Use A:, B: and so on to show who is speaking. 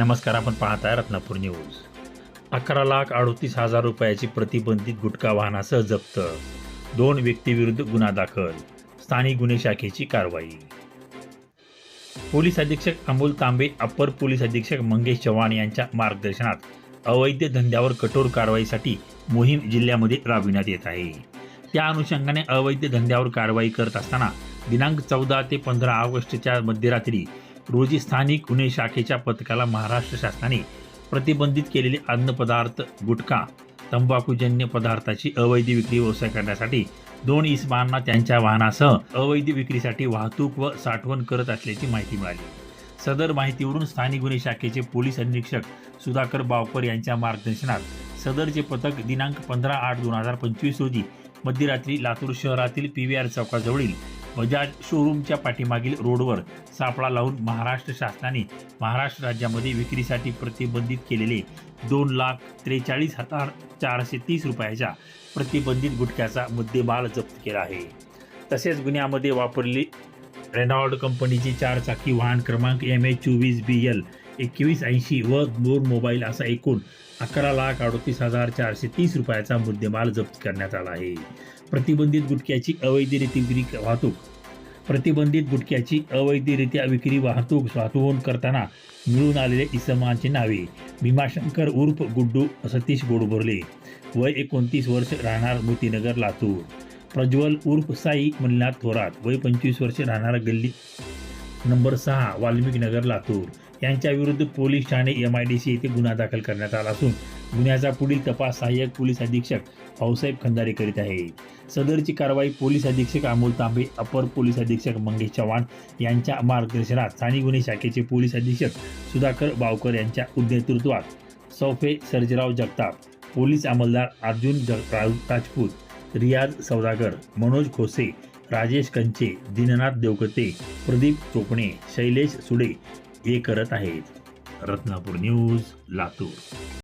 A: नमस्कार आपण पाहताय रत्नापूर न्यूज. अकरा लाख अडोतीस हजार रुपयाची प्रतिबंधित गुटखा वाहनासह जप्त. दोन व्यक्तीविरुद्ध गुन्हा दाखल. स्थानिक गुन्हे शाखेची कारवाई. पोलीस अधीक्षक अमोल तांबे अप्पर पोलीस अधीक्षक मंगेश चव्हाण यांच्या मार्गदर्शनात अवैध धंद्यावर कठोर कारवाईसाठी मोहीम जिल्ह्यामध्ये राबविण्यात येत आहे. त्या अनुषंगाने अवैध धंद्यावर कारवाई करत असताना दिनांक चौदा ते पंधरा ऑगस्टच्या मध्यरात्री रोजी स्थानिक गुन्हे शाखेच्या पथकाला महाराष्ट्र शासनाने प्रतिबंधित केलेले अन्नपदार्थ गुटखा तंबाखूजन्य पदार्थाची अवैध विक्री व्यवसाय करण्यासाठी दोन इसमांना त्यांच्या वाहनासह अवैध विक्रीसाठी वाहतूक व साठवण करत असल्याची माहिती मिळाली. सदर माहितीवरून स्थानिक गुन्हे शाखेचे पोलीस अधीक्षक सुधाकर बावकर यांच्या मार्गदर्शनात सदरचे पथक दिनांक पंधरा आठ दोन हजार पंचवीस रोजी मध्यरात्री लातूर शहरातील पी व्ही आर चौकाजवळील बजाज शोरूमच्या पाठीमागील रोडवर सापळा लावून महाराष्ट्र शासनाने महाराष्ट्र राज्यामध्ये विक्रीसाठी प्रतिबंधित केलेले दोन लाख त्रेचाळीस हजार चारशे तीस रुपयाच्या प्रतिबंधित गुटख्याचा मुद्देमाल जप्त केला आहे. तसेच गुन्ह्यामध्ये वापरली रेनॉल्ड कंपनीची चार चाकी वाहन क्रमांक एम एच चोवीस बी एल एकवीस ऐंशी व दोन मोबाईल असा एकूण अकरा लाख अडतीस हजार चारशे तीस रुपयाचा मुद्देमाल जप्त करण्यात आला आहे. प्रतिबंधित गुटख्याची अवैधरित्या विक्री वाहतूक. प्रतिबंधित गुटख्याची अवैधरित्या विक्री वाहतूक साठवून करताना मिळून आलेले इसमांची नावे भीमाशंकर उर्फ गुड्डू सतीश गोडबोरले. वय एकोणतीस वर्ष राहणार मोतीनगर लातूर. प्रज्वल उर्फ साई मल्हार थोरात. वय पंचवीस वर्ष राहणार गल्ली नंबर सहा वाल्मिक नगर लातूर. यांच्या विरुद्ध पोलीस ठाणे एम आय डी सी येथे गुन्हा दाखल करण्यात आला असून गुन्ह्याचा पुढील तपास सहाय्यक पोलीस अधीक्षक भाऊसाहेब खंदारे करीत आहे. सदरची कारवाई पोलीस अधीक्षक अमोल तांबे अपर पोलीस अधीक्षक मंगेश चव्हाण यांच्या मार्गदर्शनात स्थानिक गुन्हे शाखेचे पोलीस अधीक्षक सुधाकर बावकर यांच्या नेतृत्वात सौफे सर्जराव जगताप पोलीस अंमलदार अर्जुन जग राजपूत रियाज सौदागर मनोज खोसे राजेश कंचे दीननाथ देवकते प्रदीप चोपणे शैलेश सुडे हे करत आहेत. रत्नापूर न्यूज लातूर.